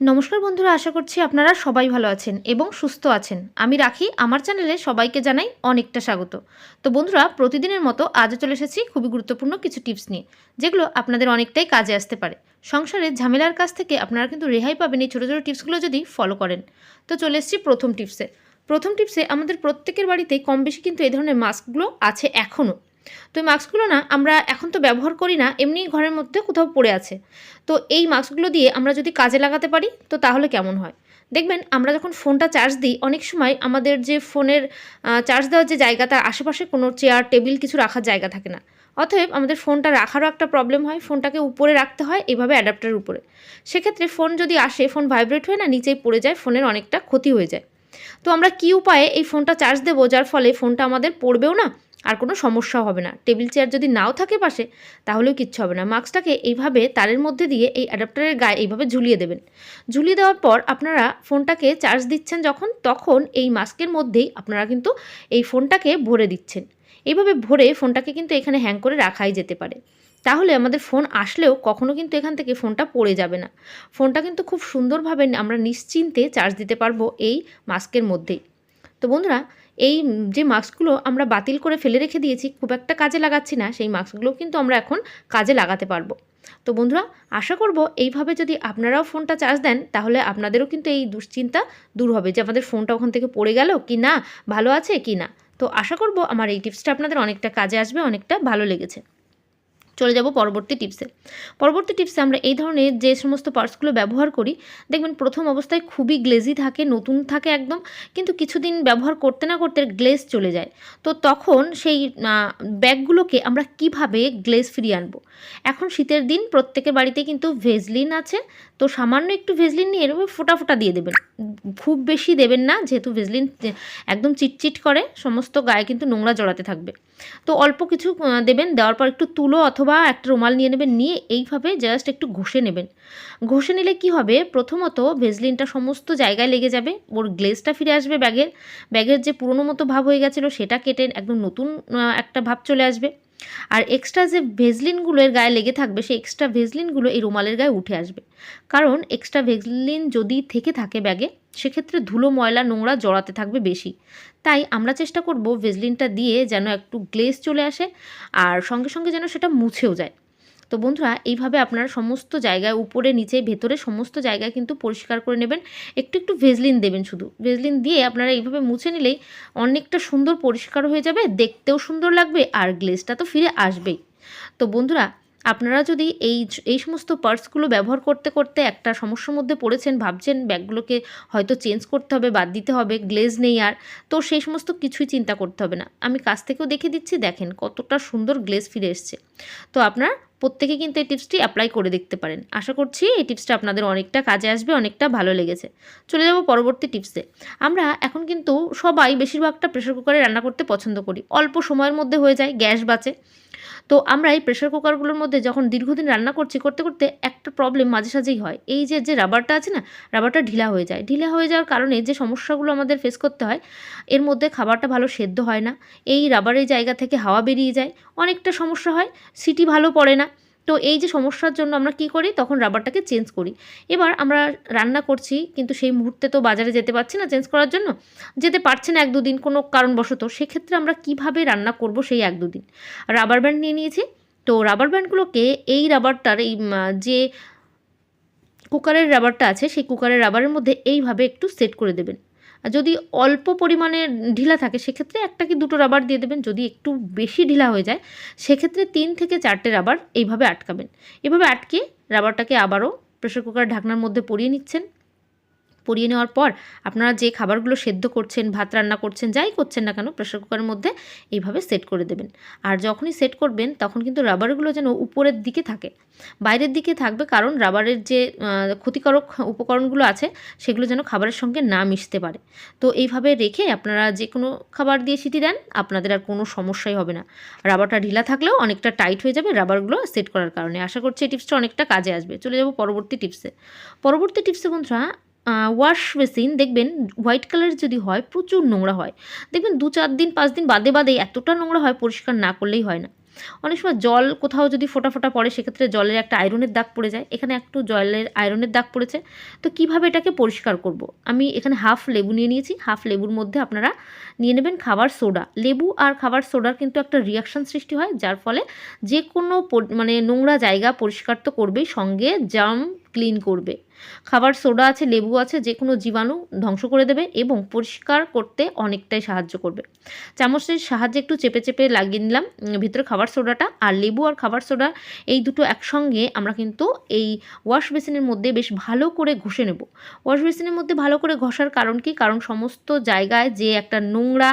নমস্কার বন্ধুরা, আশা করছি আপনারা সবাই ভালো আছেন এবং সুস্থ আছেন। আমি রাখি, আমার চ্যানেলে সবাইকে জানাই অনেকটা স্বাগত। তো বন্ধুরা, প্রতিদিনের মতো আজও চলে এসেছি খুবই গুরুত্বপূর্ণ কিছু টিপস নিয়ে, যেগুলো আপনাদের অনেকটাই কাজে আসতে পারে। সংসারের ঝামেলার কাছ থেকে আপনারা কিন্তু রেহাই পাবেন এই ছোটো ছোটো টিপসগুলো যদি ফলো করেন। তো চলে এসেছি প্রথম টিপসে। প্রথম টিপসে আমাদের প্রত্যেকের বাড়িতেই কম বেশি কিন্তু এই ধরনের মাস্কগুলো আছে এখনও। তো এই মাস্কগুলো না আমরা এখন তো ব্যবহার করি না, এমনি ঘরের মধ্যে কোথাও পড়ে আছে। তো এই মাস্কগুলো দিয়ে আমরা যদি কাজে লাগাতে পারি, তো তাহলে কেমন হয়? দেখবেন আমরা যখন ফোনটা চার্জ দিই, অনেক সময় আমাদের যে ফোনের চার্জ দেওয়ার যে জায়গা তার আশেপাশে কোনো চেয়ার, টেবিল কিছু রাখার জায়গা থাকে না। অতএব আমাদের ফোনটা রাখারও একটা প্রবলেম হয়, ফোনটাকে উপরে রাখতে হয় এইভাবে অ্যাডাপ্টারের উপরে। সেক্ষেত্রে ফোন যদি আসে, ফোন ভাইব্রেট হয়ে না নিচেই পড়ে যায়, ফোনের অনেকটা ক্ষতি হয়ে যায়। তো আমরা কী উপায়ে এই ফোনটা চার্জ দেবো, যার ফলে ফোনটা আমাদের পড়বেও না আর কোনো সমস্যাও হবে না। টেবিল চেয়ার যদি নাও থাকে পাশে, তাহলেও কিচ্ছু হবে না। মাস্কটাকে এইভাবে তারের মধ্যে দিয়ে এই অ্যাডাপ্টারের গায়ে এইভাবে ঝুলিয়ে দেবেন। ঝুলিয়ে দেওয়ার পর আপনারা ফোনটাকে চার্জ দিচ্ছেন যখন, তখন এই মাস্কের মধ্যেই আপনারা কিন্তু এই ফোনটাকে ভরে দিচ্ছেন। এইভাবে ভরে ফোনটাকে কিন্তু এখানে হ্যাং করে রাখাই যেতে পারে। তাহলে আমাদের ফোন আসলেও কখনো কিন্তু এখান থেকে ফোনটা পড়ে যাবে না। ফোনটা কিন্তু খুব সুন্দরভাবে আমরা নিশ্চিন্তে চার্জ দিতে পারব এই মাস্কের মধ্যেই। তো বন্ধুরা এই যে মাস্কগুলো আমরা বাতিল করে ফেলে রেখে দিয়েছি, খুব একটা কাজে লাগাচ্ছি না, সেই মাস্কগুলো কিন্তু আমরা এখন কাজে লাগাতে পারব। তো বন্ধুরা, আশা করব এইভাবে যদি আপনারাও ফোনটা চার্জ দেন, তাহলে আপনাদেরও কিন্তু এই দুশ্চিন্তা দূর হবে যে আমাদের ফোনটা ওখান থেকে পড়ে গেল কি না, ভালো আছে কি না। তো আশা করব আমার এই টিপসটা আপনাদের অনেকটা কাজে আসবে, অনেকটা ভালো লেগেছে। চলে যাব পরবর্তী টিপসে। পরবর্তী টিপসে আমরা এই ধরনের যে সমস্ত পার্টসগুলো ব্যবহার করি, দেখবেন প্রথম অবস্থায় খুবই গ্লেজি থাকে, নতুন থাকে একদম, কিন্তু কিছুদিন ব্যবহার করতে না করতে গ্লেজ চলে যায়। তো তখন সেই ব্যাগগুলোকে আমরা কীভাবে গ্লেজ ফিরিয়ে আনব? এখন শীতের দিন, প্রত্যেকের বাড়িতে কিন্তু ভেজলিন আছে, তো সামান্য একটু ভেজলিন নিয়ে এরকম ফোটা ফোটা দিয়ে দেবেন। খুব বেশি দেবেন না, যেহেতু ভেজলিন একদম চিটচিট করে, সমস্ত গায়ে কিন্তু নোংরা জড়াতে থাকবে। তো অল্প কিছু দেবেন, দেওয়ার পর একটু তুলো অথবা একটা রুমাল নিয়ে নেবেন, নিয়ে এইভাবে জাস্ট একটু ঘষে নেবেন। ঘষে নিলে কি হবে? প্রথমত ভেজলিনটা সমস্ত জায়গায় লেগে যাবে, ওর গ্লেজটা ফিরে আসবে ব্যাগের। ব্যাগের যে পুরনো মতো ভাব হয়ে গেছিল, সেটা কেটে একদম নতুন একটা ভাব চলে আসবে। আর এক্সট্রা যে ভেজলিনগুলো এর গায়ে লেগে থাকবে, সেই এক্সট্রা ভেজলিনগুলো এই রুমালের গায়ে উঠে আসবে। কারণ এক্সট্রা ভেজলিন যদি থেকে থাকে ব্যাগে, সেক্ষেত্রে ধুলো, ময়লা, নোংরা জড়াতে থাকবে বেশি। তাই আমরা চেষ্টা করব ভেজলিনটা দিয়ে যেন একটু গ্লেজ চলে আসে, আর সঙ্গে সঙ্গে যেন সেটা মুছেও যায়। তো বন্ধুরা, এইভাবে আপনারা সমস্ত জায়গায়, উপরে, নিচে, ভেতরে সমস্ত জায়গায় কিন্তু পরিষ্কার করে নেবেন। একটু একটু ভেজলিন দেবেন শুধু। ভেজলিন দিয়ে আপনারা এইভাবে মুছে নিলেই অনেকটা সুন্দর পরিষ্কার হয়ে যাবে, দেখতেও সুন্দর লাগবে আর গ্লেজটা তো ফিরে আসবেই। তো বন্ধুরা, আপনারা যদি এই এই সমস্ত পার্টসগুলো ব্যবহার করতে করতে একটা সমস্যার মধ্যে পড়েছেন, ভাবছেন ব্যাগগুলোকে হয়তো চেঞ্জ করতে হবে, বাদ দিতে হবে গ্লেজ নেই আর, তো সেই সমস্ত কিছুই চিন্তা করতে হবে না। আমি কাছ থেকেও দেখে দিচ্ছি, দেখেন কতটা সুন্দর গ্লেজ ফিরে এসছে। তো আপনার প্রত্যেকে কিন্তু এই টিপসটি অ্যাপ্লাই করে দেখতে পারেন। আশা করছি এই টিপসটা আপনাদের অনেকটা কাজে আসবে, অনেকটা ভালো লেগেছে। চলে যাব পরবর্তী টিপসে আমরা এখন কিন্তু সবাই বেশিরভাগটা প্রেশার কুকারে রান্না করতে পছন্দ করি। অল্প সময়ের মধ্যে হয়ে যায়, গ্যাস বাঁচে। তো আমরা এই প্রেশার কুকারগুলোর মধ্যে যখন দীর্ঘদিন রান্না করছি, করতে করতে একটা প্রবলেম মাঝে সাঝেই হয়। এই যে যে রাবারটা আছে না রাবারটা ঢিলা হয়ে যায়। ঢিলা হয়ে যাওয়ার কারণে যে সমস্যাগুলো আমাদের ফেস করতে হয়, এর মধ্যে খাবারটা ভালো সেদ্ধ হয় না। এই রাবারের জায়গা থেকে হাওয়া বেরিয়ে যায়। অনেকটা সমস্যা হয় সিটি ভালো পড়ে না। তো এই যে সমস্যার জন্য আমরা কি করি? তখন রাবারটাকে চেঞ্জ করি। এবার আমরা রান্না করছি, কিন্তু সেই মুহূর্তে তো বাজারে যেতে পারছি না চেঞ্জ করার জন্য। যেতে পারছে না এক দুদিন কোনো কারণবশত। সেক্ষেত্রে আমরা কীভাবে রান্না করব সেই এক দুদিন। রাবার ব্যান্ড নিয়ে নিয়েছি। তো রাবার ব্যান্ডগুলোকে এই রাবারটার এই যে কুকারের রাবারটা আছে, সেই কুকারের রাবারের মধ্যে এইভাবে একটু সেট করে দেবেন। যদি অল্প পরিমাণে ঢিলা থাকে, সেক্ষেত্রে একটা কি দুটো রাবার দিয়ে দেবেন। যদি একটু বেশি ঢিলা হয়ে যায়, সেক্ষেত্রে তিন থেকে চারটে রাবার এইভাবে আটকাবেন। এভাবে আটকে রাবারটাকে আবারও প্রেশার কুকার ঢাকনার মধ্যে পরিয়ে নিচ্ছেন। পরিয়ে নেওয়ার পর আপনারা যে খাবারগুলো সেদ্ধ করছেন, ভাত রান্না করছেন, যাই করছেন না কেন প্রেশার কুকারের মধ্যে এইভাবে সেট করে দেবেন। আর যখনই সেট করবেন, তখন কিন্তু রাবারগুলো যেন উপরের দিকে থাকে। বাইরের দিকে থাকবে কারণ রাবারের যে ক্ষতিকারক উপকরণগুলো আছে, সেগুলো যেন খাবারের সঙ্গে না মিশতে পারে। তো এইভাবে রেখে আপনারা যে কোনো খাবার দিয়ে সিটি দেন, আপনাদের আর কোনো সমস্যাই হবে না। রাবারটা ঢিলা থাকলেও অনেকটা টাইট হয়ে যাবে রাবারগুলো সেট করার কারণে। আশা করছি এই টিপসটা অনেকটা কাজে আসবে। চলে যাব পরবর্তী টিপসে পরবর্তী টিপসে বন্ধুরা ওয়াশ বেসিন দেখবেন হোয়াইট কালার যদি হয়, প্রচুর নোংরা হয়। দেখবেন দু চার দিন, পাঁচ দিন বাদে বাদে এতটা নোংরা হয়, পরিষ্কার না করলেই হয় না। অনেক সময় জল কোথাও যদি ফোটা ফোটা পড়ে, সেক্ষেত্রে জলের একটা আয়রনের দাগ পড়ে যায়। এখানে একটু জলের আয়রনের দাগ পড়েছে। তো কীভাবে এটাকে পরিষ্কার করব। আমি এখানে হাফ লেবু নিয়ে নিয়েছি। হাফ লেবুর মধ্যে আপনারা নিয়ে নেবেন খাবার সোডা লেবু আর খাবার সোডার কিন্তু একটা রিয়াকশান সৃষ্টি হয়, যার ফলে যে কোনো মানে নোংরা জায়গা পরিষ্কার তো করবেই। সঙ্গে জাম ক্লিন করবে। খাবার সোডা আছে, লেবু আছে যে কোনো জীবাণু ধ্বংস করে দেবে এবং পরিষ্কার করতে অনেকটাই সাহায্য করবে। চামচের সাহায্যে একটু চেপে চেপে লাগিয়ে নিলাম ভিতরে খাবার সোডাটা আর লেবু আর খাবার সোডা, এই দুটো একসঙ্গে আমরা কিন্তু এই ওয়াশ বেসিনের মধ্যে বেশ ভালো করে ঘষে নেব। ওয়াশ বেসিনের মধ্যে ভালো করে ঘষার কারণ কি? কারণ সমস্ত জায়গায় যে একটা নোংরা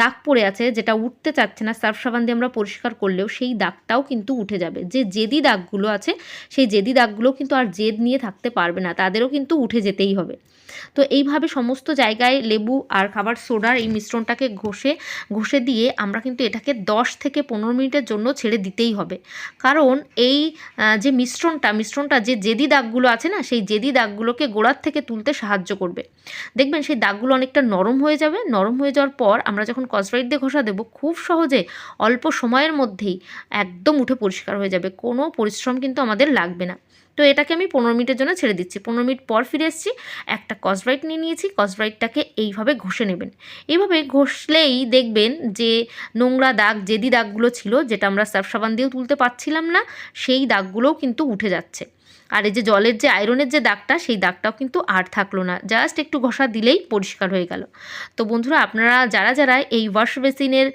দাগ পড়ে আছে, যেটা উঠতে চাচ্ছে না, সার্ফ সাবান দিয়ে আমরা পরিষ্কার করলেও সেই দাগটাও কিন্তু উঠে যাবে। যে জেদি দাগগুলো আছে, সেই জেদি দাগগুলো কিন্তু আর জেদ নিয়ে থাকতে পারবে না, তাদেরও কিন্তু উঠে যেতেই হবে। তো এইভাবে সমস্ত জায়গায় লেবু আর খাবার সোডার এই মিশ্রণটাকে ঘষে ঘষে দিয়ে আমরা কিন্তু এটাকে 10 থেকে পনেরো মিনিটের জন্য ছেড়ে দিতেই হবে। কারণ এই যে মিশ্রণটা মিশ্রণটা যে জেদি দাগগুলো আছে না, সেই জেদি দাগগুলোকে গোড়ার থেকে তুলতে সাহায্য করবে। দেখবেন সেই দাগগুলো অনেকটা নরম হয়ে যাবে, নরম হয়ে যাওয়ার পর আমরা যখন কসরাইট দিয়ে ঘষা দেবো, খুব সহজে অল্প সময়ের মধ্যেই একদম উঠে পরিষ্কার হয়ে যাবে, কোনো পরিশ্রম কিন্তু আমাদের লাগবে না। তো এটাকে আমি পনেরো মিনিটের জন্য ছেড়ে দিচ্ছি। পনেরো মিনিট পর ফিরে এসেছি একটা কসব্রাইট নিয়ে নিয়েছি কসব্রাইটটাকে এইভাবে ঘষে নেবেন। এইভাবে ঘষলেই দেখবেন যে নোংরা দাগ যেদি দাগগুলো ছিল, যেটা আমরা সার্ফ সাবান দিয়েও তুলতে পারছিলাম না, সেই দাগগুলোও কিন্তু উঠে যাচ্ছে। আর এই যে জলের যে আয়রনের যে দাগটা, সেই দাগটাও কিন্তু আর থাকল না। জাস্ট একটু ঘষা দিলেই পরিষ্কার হয়ে গেল। তো বন্ধুরা, আপনারা যারা যারা এই ওয়াশ বেসিনের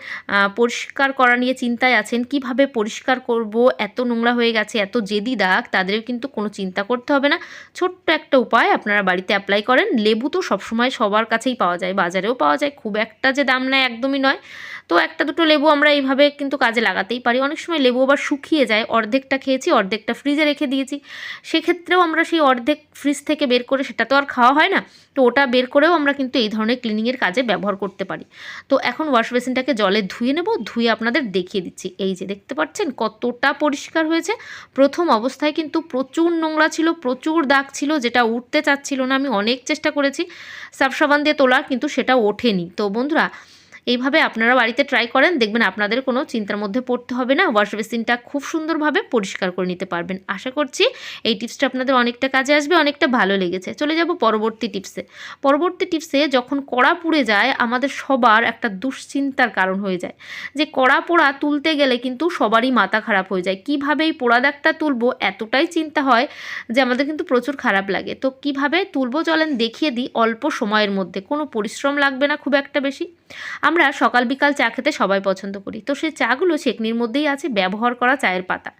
পরিষ্কার করা নিয়ে চিন্তায় আছেন, কীভাবে পরিষ্কার করব, এত নোংরা হয়ে গেছে, এত জেদি দাগ তাদের কিন্তু কোনো চিন্তা করতে হবে না। ছোট্ট একটা উপায় আপনারা বাড়িতে অ্যাপ্লাই করেন। লেবু তো সবসময় সবার কাছেই পাওয়া যায়, বাজারেও পাওয়া যায়। খুব একটা যে দাম নেয় একদমই নয়। তো একটা দুটো লেবু আমরা এইভাবে কিন্তু কাজে লাগাতেই পারি। অনেক সময় লেবু আবার শুকিয়ে যায়, অর্ধেকটা খেয়েছি, অর্ধেকটা ফ্রিজে রেখে দিয়েছি। সেক্ষেত্রেও আমরা সেই অর্ধেক ফ্রিজ থেকে বের করে সেটা তো আর খাওয়া হয় না, তো ওটা বের করেও আমরা কিন্তু এই ধরনের ক্লিনিংয়ের কাজে ব্যবহার করতে পারি। তো এখন ওয়াশ বেসিনটাকে জলে ধুয়ে নেব, ধুয়ে আপনাদের দেখিয়ে দিচ্ছি। এই যে দেখতে পাচ্ছেন কতটা পরিষ্কার হয়েছে। প্রথম অবস্থায় কিন্তু প্রচুর নোংরা ছিল, প্রচুর দাগ ছিল, যেটা উঠতে চাচ্ছিল না। আমি অনেক চেষ্টা করেছি, সাফ সাবান দিয়ে তোলার কিন্তু সেটা ওঠেনি। তো বন্ধুরা এইভাবে আপনারা বাড়িতে ট্রাই করেন, দেখবেন আপনাদের কোনো চিন্তার মধ্যে পড়তে হবে না ওয়াশ বেসিনটা খুব সুন্দরভাবে পরিষ্কার করে নিতে পারবেন। আশা করছি এই টিপসটা আপনাদের অনেকটা কাজে আসবে, অনেকটা ভালো লেগেছে। চলে যাব পরবর্তী টিপসে পরবর্তী টিপসে যখন কড়া পুড়ে যায়, আমাদের সবার একটা দুশ্চিন্তার কারণ হয়ে যায়। যে কড়া পোড়া তুলতে গেলে কিন্তু সবারই মাথা খারাপ হয়ে যায়। কীভাবে এই পোড়া দাগটা তুলবো? এতটাই চিন্তা হয় যে আমাদের কিন্তু প্রচুর খারাপ লাগে। তো কীভাবে তুলবো? চলেন দেখিয়ে দিই অল্প সময়ের মধ্যে। কোনো পরিশ্রম লাগবে না খুব একটা বেশি। আমরা সকাল বিকাল চা খেতে সবাই পছন্দ করি। তো সেই চাগুলো চেকনির মধ্যেই আছে, ব্যবহার করা চায়ের পাতা।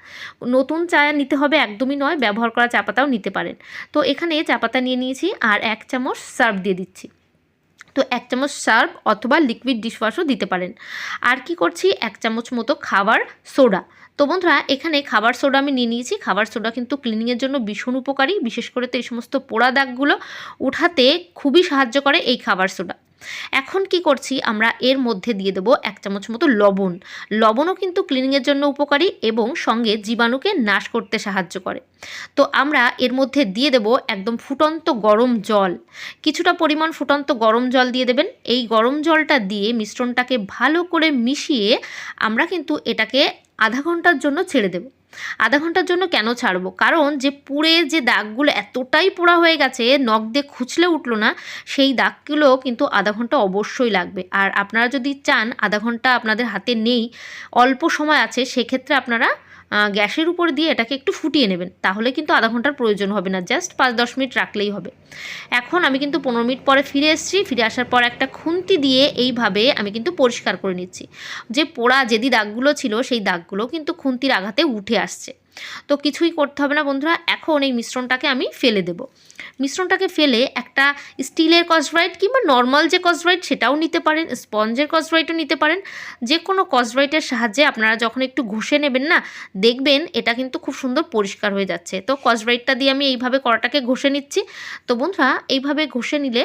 নতুন চা নিতে হবে একদমই নয়, ব্যবহার করা চা পাতাও নিতে পারেন। তো এখানে চা পাতা নিয়ে নিয়েছি আর এক চামচ সার্ভ দিয়ে দিচ্ছি। তো এক চামচ সার্ভ অথবা লিকুইড ডিশওয়াশও দিতে পারেন। আর কি করছি? এক চামচ মতো খাবার সোডা। তো বন্ধুরা, এখানে খাবার সোডা আমি নিয়ে নিয়েছি। খাবার সোডা কিন্তু ক্লিনিংয়ের জন্য ভীষণ উপকারী। বিশেষ করে তো এই সমস্ত পোড়া দাগগুলো উঠাতে খুবই সাহায্য করে এই খাবার সোডা। এখন কি করছি, আমরা এর মধ্যে দিয়ে দেবো এক চামচ মতো লবণ। লবণও কিন্তু ক্লিনিংয়ের জন্য উপকারী এবং সঙ্গে জীবাণুকে নাশ করতে সাহায্য করে। তো আমরা এর মধ্যে দিয়ে দেব একদম ফুটন্ত গরম জল। কিছুটা পরিমাণ ফুটন্ত গরম জল দিয়ে দেবেন। এই গরম জলটা দিয়ে মিশ্রণটাকে ভালো করে মিশিয়ে আমরা কিন্তু এটাকে আধা ঘণ্টার জন্য ছেড়ে দেবো। আধা ঘণ্টার জন্য কেন ছাড়বো? কারণ যে পুড়ে যে দাগগুলো এতটাই পোড়া হয়ে গেছে, নখ দিয়ে খুঁচলে উঠল না, সেই দাগগুলো কিন্তু আধা ঘণ্টা অবশ্যই লাগবে। আর আপনারা যদি চান আধা ঘণ্টা আপনাদের হাতে নেই, অল্প সময় আছে, সেক্ষেত্রে আপনারা গ্যাসের উপর দিয়ে এটাকে একটু ফুটিয়ে নেবেন। তাহলে কিন্তু আধা ঘণ্টার প্রয়োজন হবে না, জাস্ট পাঁচ দশ মিনিট রাখলেই হবে। এখন আমি কিন্তু পনেরো মিনিট পরে ফিরে এসেছি, ফিরে আসার পর একটা খুন্তি দিয়ে এইভাবে আমি কিন্তু পরিষ্কার করে নিচ্ছি। যে পোড়া যেদি দাগগুলো ছিল, সেই দাগগুলো কিন্তু খুন্তির আঘাতে উঠে আসছে। তো কিছুই করতে হবে না বন্ধুরা, এখন এই মিশ্রণটাকে আমি ফেলে দেব। মিশ্রণটাকে ফেলে একটা স্টিলের কসব্রাইট কিংবা নর্মাল যে কসব্রাইট সেটাও নিতে পারেন, স্পঞ্জের কসব্রাইটও নিতে পারেন। যে কোনো কসব্রাইটের সাহায্যে আপনারা যখন একটু ঘষে নেবেন না, দেখবেন এটা কিন্তু খুব সুন্দর পরিষ্কার হয়ে যাচ্ছে। তো কসব্রাইটটা দিয়ে আমি এইভাবে কড়াটাকে ঘষে নিচ্ছি। তো বন্ধুরা, এইভাবে ঘষে নিলে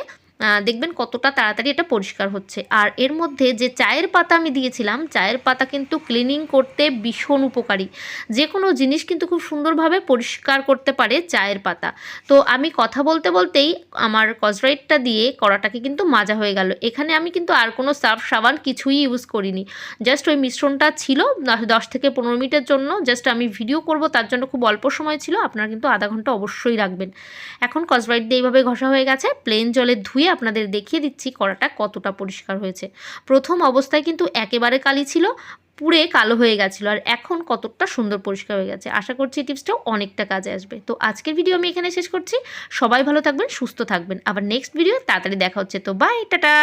দেখবেন কতটা তাড়াতাড়ি এটা পরিষ্কার হচ্ছে। আর এর মধ্যে যে চায়ের পাতা আমি দিয়েছিলাম, চায়ের পাতা কিন্তু ক্লিনিং করতে ভীষণ উপকারী। যে কোনো জিনিস কিন্তু খুব সুন্দরভাবে পরিষ্কার করতে পারে চায়ের পাতা। তো আমি কথা বলতে বলতেই আমার কসরাইটটা দিয়ে কড়াটাকে কিন্তু মাজা হয়ে গেল। এখানে আমি কিন্তু আর কোনো সার্ফ সাবান কিছুই ইউজ করিনি। জাস্ট ওই মিশ্রণটা ছিল, দশ- থেকে পনেরো মিনিটের জন্য। জাস্ট আমি ভিডিও করব, তার জন্য খুব অল্প সময় ছিল। আপনারা কিন্তু আধা ঘণ্টা অবশ্যই রাখবেন। এখন কসব্রাইট দিয়ে এইভাবে ঘষা হয়ে গেছে। প্লেন জলে ধুয়ে আপনাদের দেখিয়ে দিচ্ছি কড়াটা কতটা পরিষ্কার হয়েছে। প্রথম অবস্থায় কিন্তু একেবারে কালি ছিল, পুড়ে কালো হয়ে গেছিল আর এখন কতটা সুন্দর পরিষ্কার হয়ে গেছে। আশা করছি টিপসটাও অনেকটা কাজে আসবে। তো আজকের ভিডিও আমি এখানে শেষ করছি। সবাই ভালো থাকবেন, সুস্থ থাকবেন। আবার নেক্সট ভিডিও তাড়াতাড়ি দেখা হচ্ছে। তো বাই টাটা!